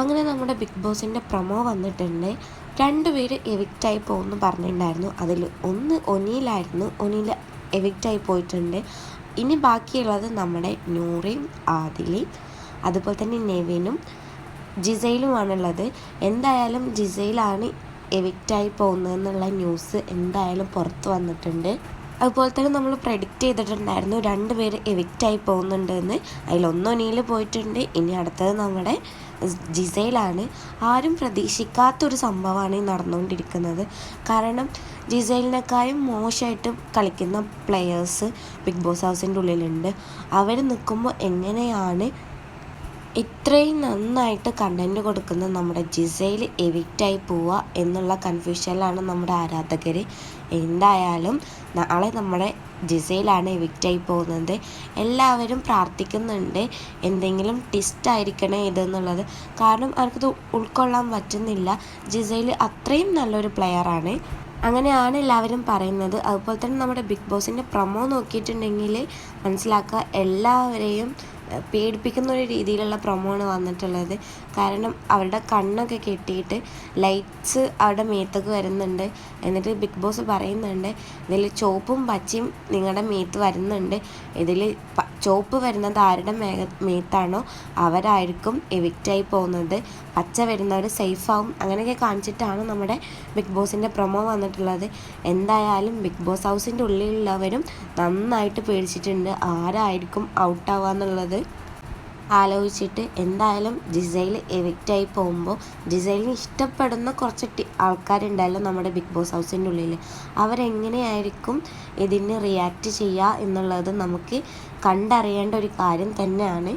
അങ്ങനെ നമ്മുടെ ബിഗ് ബോസിന്റെ പ്രൊമോ വന്നിട്ടുണ്ട്. രണ്ടുപേര് എവിക്റ്റായി പോകുമെന്ന് പറഞ്ഞിട്ടുണ്ടായിരുന്നു. അതിൽ ഒന്ന് ഒനിയിലായിരുന്നു. ഒനിയിൽ എവിക്റ്റായി പോയിട്ടുണ്ട്. ഇനി ബാക്കിയുള്ളത് നമ്മുടെ നൂറയും ആദിലി അതുപോലെ തന്നെ നെവിനും ജിസയിലുമാണുള്ളത് എന്തായാലും ജിസയിലാണ് എവിക്റ്റായി പോകുന്നതെന്നുള്ള ന്യൂസ് എന്തായാലും പുറത്ത് വന്നിട്ടുണ്ട്. അതുപോലെ തന്നെ നമ്മൾ പ്രെഡിക്റ്റ് ചെയ്തിട്ടുണ്ടായിരുന്നു രണ്ട് പേര് എവിക്റ്റായി പോകുന്നുണ്ടെന്ന്. അതിലൊന്നൊനിയിൽ പോയിട്ടുണ്ട് ഇനി അടുത്തത് നമ്മുടെ ജിസയിലാണ് ആരും പ്രതീക്ഷിക്കാത്തൊരു സംഭവമാണ് ഈ നടന്നുകൊണ്ടിരിക്കുന്നത്. കാരണം ജിസൈലിനേക്കാളും മോശമായിട്ട് കളിക്കുന്ന പ്ലെയേഴ്സ് ബിഗ് ബോസ് ഹൗസിന്റെ ഉള്ളിലുണ്ട്. അവർ നിൽക്കുമ്പോൾ എങ്ങനെയാണ് ഇത്രയും നന്നായിട്ട് കണ്ടന്റ് കൊടുക്കുന്ന നമ്മുടെ ജിസയിൽ എവിക്റ്റായി പോവുക എന്നുള്ള കൺഫ്യൂഷനിലാണ് നമ്മുടെ ആരാധകർ എന്തായാലും നാളെ നമ്മുടെ ജിസയിലാണ് എവിക്റ്റായി പോകുന്നത്. എല്ലാവരും പ്രാർത്ഥിക്കുന്നുണ്ട്. എന്തെങ്കിലും ടിസ്റ്റ് ആയിരിക്കണേ ഇതെന്നുള്ളത്. കാരണം അവർക്കത് ഉൾക്കൊള്ളാൻ പറ്റുന്നില്ല. ജിസയിൽ അത്രയും നല്ലൊരു പ്ലെയറാണ് അങ്ങനെയാണ് എല്ലാവരും പറയുന്നത്. അതുപോലെ തന്നെ നമ്മുടെ ബിഗ് ബോസിന്റെ പ്രൊമോ നോക്കിയിട്ടുണ്ടെങ്കിൽ മനസ്സിലാക്കുക എല്ലാവരെയും പേടിപ്പിക്കുന്ന ഒരു രീതിയിലുള്ള പ്രൊമോ ആണ് വന്നിട്ടുള്ളത്. കാരണം അവരുടെ കണ്ണൊക്കെ കെട്ടിയിട്ട് ലൈറ്റ്സ് അവരുടെ മേത്തൊക്കെ വരുന്നുണ്ട്. എന്നിട്ട് ബിഗ് ബോസ് പറയുന്നുണ്ട് ഇതിൽ ചുവപ്പും പച്ചയും നിങ്ങളുടെ മേത്ത് വരുന്നുണ്ട്. ഇതിൽ ചുവപ്പ് വരുന്നത് ആരുടെ മേഘ മേത്താണോ? അവരായിരിക്കും എവിക്റ്റായി പോകുന്നത്. പച്ച വരുന്നവർ സേഫാവും അങ്ങനെയൊക്കെ കാണിച്ചിട്ടാണ് നമ്മുടെ ബിഗ് ബോസിന്റെ പ്രൊമോ വന്നിട്ടുള്ളത്. എന്തായാലും ബിഗ് ബോസ് ഹൗസിന്റെ ഉള്ളിലുള്ളവരും നന്നായിട്ട് പേടിച്ചിട്ടുണ്ട് ആരായിരിക്കും ഔട്ടാവുക എന്നുള്ളത് ആലോചിച്ചിട്ട് എന്തായാലും ജിസൈൽ എവിക്റ്റായി പോകുമ്പോൾ ജിസൈലിന് ഇഷ്ടപ്പെടുന്ന കുറച്ച് ആൾക്കാരുണ്ടല്ലോ നമ്മുടെ ബിഗ് ബോസ് ഹൗസിന്റെ ഉള്ളിൽ അവരെങ്ങനെയായിരിക്കും ഇതിന് റിയാക്റ്റ് ചെയ്യുക എന്നുള്ളത് നമുക്ക് കണ്ടറിയേണ്ട ഒരു കാര്യം തന്നെയാണ്.